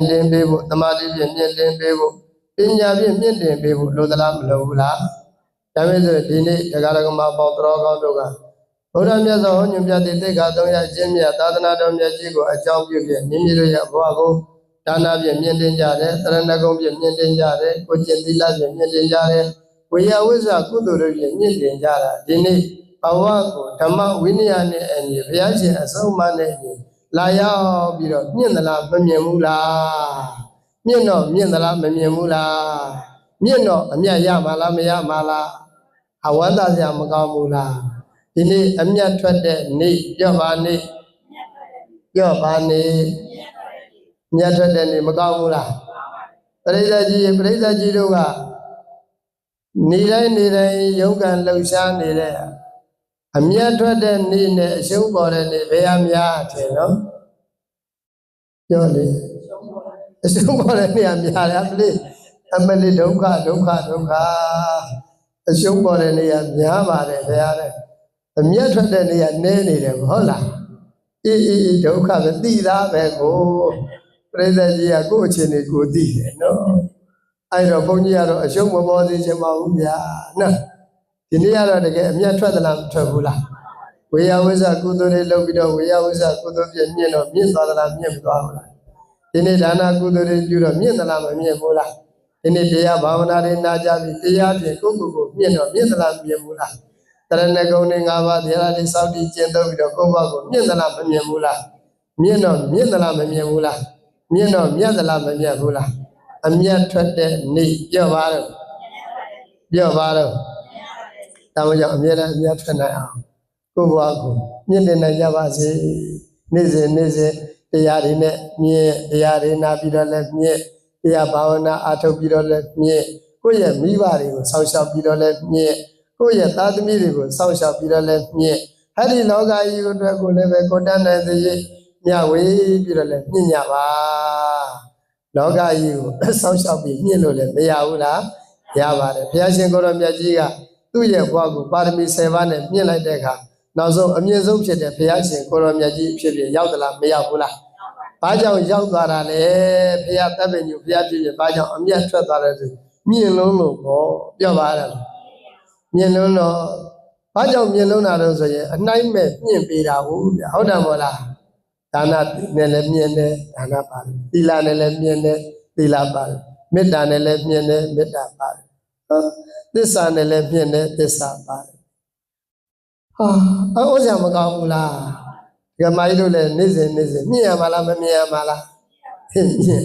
တင်ပေးဖို့တမာတိဖြင့်မြင့်တင်ပေးဖို့ပညာဖြင့်မြင့်တင်ပေးဖို့လိုသလားမလိုဘူးလားဒါပေမဲ့ဆိုဒီနေ့တရားဓမ္မပေါတော်ကောင်းတို့ကဘုရားမြတ်စွာဘုရားညွှန်ပြတဲ့တိက္ခာ300အကျင့်မြတ်သာသနာတော်မြတ်ကြီးကိုအကြောင်းပြုပြီးမိမိတို့ရဲ့ဘဝကိုဒါနဖြင့်မြင့်တင်ကြတယ်သရဏဂုံဖြင့်မြင့်တင်ကြတယ်ကိုကျင့်သီလဖြင့်မြင့်တင်ကြတယ်ဝေယဝိဇ္ဇကုသိုလ်တို့ဖြင့်မြင့်တင်ကြတာဒီနေ့ဘဝကိုဓမ္မဝိနည်းနဲ့အညီဘုရားရှင်အဆုံးအမနဲ့အညီ လာရောက်ပြီးတော့မြင့်သလားမမြင်ဘူးလားမြင့်တော့မြင့်သလားမမြင်ဘူးလားမြင့်တော့အမြတ်ရမှာလားမရမှာလားအဝန္တာစရာမကောင်းဘူးလားဒီနေ့အမြတ်ထွက်တဲ့နေ့ပြောပါနေ့ပြောပါနေ့မြတ်ထွက်တဲ့နေ့မကောင်းဘူးလားပရိသတ်ကြီးပရိသတ်ကြီးတို့ကနေတိုင်းနေတိုင်းရုန်းကန်လှုပ်ရှားနေတဲ့ အမြတ်ထွက်တဲ့နေ့နဲ့အရှုံးပေါ်တဲ့နေ့ဘယ်အများထင်နော်ပြောလေအရှုံးပေါ်တဲ့နေ့အများတယ်အမလေးအမလေးဒုက္ခဒုက္ခဒုက္ခအရှုံးပေါ်တဲ့နေ့ကများပါတယ်ဘယ်ရတဲ့အမြတ်ထွက်တဲ့နေ့ကနည်းနေတယ်ဟုတ်လားအေးအေးအေးဒုက္ခပဲသိသားပဲကိုပြိဿကြီးကကိုယ့်အခြေအနေကိုသိတယ်နော်အဲ့တော့ဘုန်းကြီးကတော့အရှုံးမပေါ်သေးချင်ပါဘူးဗျာနော် ဒီနေ့ကတော့တကယ်အမျက်ထွက်သလားမထွက်ဘူးလားဝေယဝိဇ္ဇကုသိုလ်တွေလုပ်ပြီးတော့ဝေယဝိဇ္ဇကုသိုလ်ပြည့်မြင့်တော့မြင့်သွားသလားမြင့်မသွားဘူးလားဒီနေ့ဒါနာကုသိုလ်တွေပြုတော့မြင့်သလားမမြင့်ဘူးလားဒီနေ့တရားဘာဝနာတွေနာကြပြီးတရားဖြင့်ကိုယ့်ကိုယ်ကိုမြင့်တော့မြင့်သလားမမြင့်ဘူးလားတရဏဂုံတွေ၅ပါးတရားတွေစောင့်တည်ကျင့်သုံးပြီးတော့ကိုယ့်ဘက်ကိုမြင့်သလားမမြင့်ဘူးလားမြင့်တော့မြင့်သလားမမြင့်ဘူးလားမြင့်တော့မြတ်သလားမမြတ်ဘူးလားအမျက်ထွက်တဲ့နေ့ပြောပါတော့ပြောပါတော့ ဒါမှကြောင့်အမြဲတမ်းအမြတ်ထွက်နိုင်အောင်ကိုယ့်ဘဝကိုမြင့်တင်နိုင်ကြပါစေနေ့စဉ်နေ့စဉ်တရားတွေနဲ့မြင့်တရားတွေနာပြီးတော့လည်းမြင့်တရားဘာဝနာအားထုတ်ပြီးတော့လည်းမြင့်ကိုယ့်ရဲ့မိဘတွေကိုစောင့်ရှောက်ပြီးတော့လည်းမြင့်ကိုယ့်ရဲ့သားသမီးတွေကိုစောင့်ရှောက်ပြီးတော့လည်းမြင့်အဲ့ဒီလောကကြီးကိုအတွက်ကိုလည်းပဲကိုယ်တတ်နိုင်သေးရဲ့ညဝေးပြီးတော့လည်းမြင့်ကြပါလောကကြီးကိုစောင့်ရှောက်ပြီးမြင့်လို့လည်းမရဘူးလားရပါတယ်ဘုရားရှင်ကိုရောမြတ်ကြီးက သူ့ရဲ့ဘဝကိုပါရမီ7ပါးနဲ့မြင့်လိုက်တဲ့အခါနောက်ဆုံးအမြင့်ဆုံးဖြစ်တဲ့ဘုရားရှင်ကိုရောမြတ်ကြီးဖြစ်ဖြစ်ရောက်သလားမရောက်ဘူးလား။ဘာကြောင့်ရောက်သွားတာလဲဘုရားတပ်ပင်ညူဘုရားဖြစ်ဖြစ်ဘာကြောင့်အမျက်ထွက်သွားတယ်ဆိုမြင့်လုံးလို့ပေါ့ပြောပါရလား။မြင့်လုံးတော့ဘာကြောင့်မြင့်လုံးတာလဲဆိုရင်အနှိုင်းမဲ့မြင့်ပေးတာဟုတ်ဗျာဟုတ်တယ်မို့လား။ဒါနနဲ့လည်းမြင့်တယ်ဒါနပါတယ်။သီလနဲ့လည်းမြင့်တယ်သီလပါတယ်။မေတ္တာနဲ့လည်းမြင့်တယ်မေတ္တာပါတယ်။ဟုတ် သစ္စာနဲ့လည်းမြင့်တယ်သစ္စာပါတယ်ဟာအော်ဆရာမကောင်းဘူးလားဒီကမကြီးတို့လည်းနေ့စဉ်နေ့စဉ်မြင့်ရမှာလားမမြင့်ရမှာလားမြင့်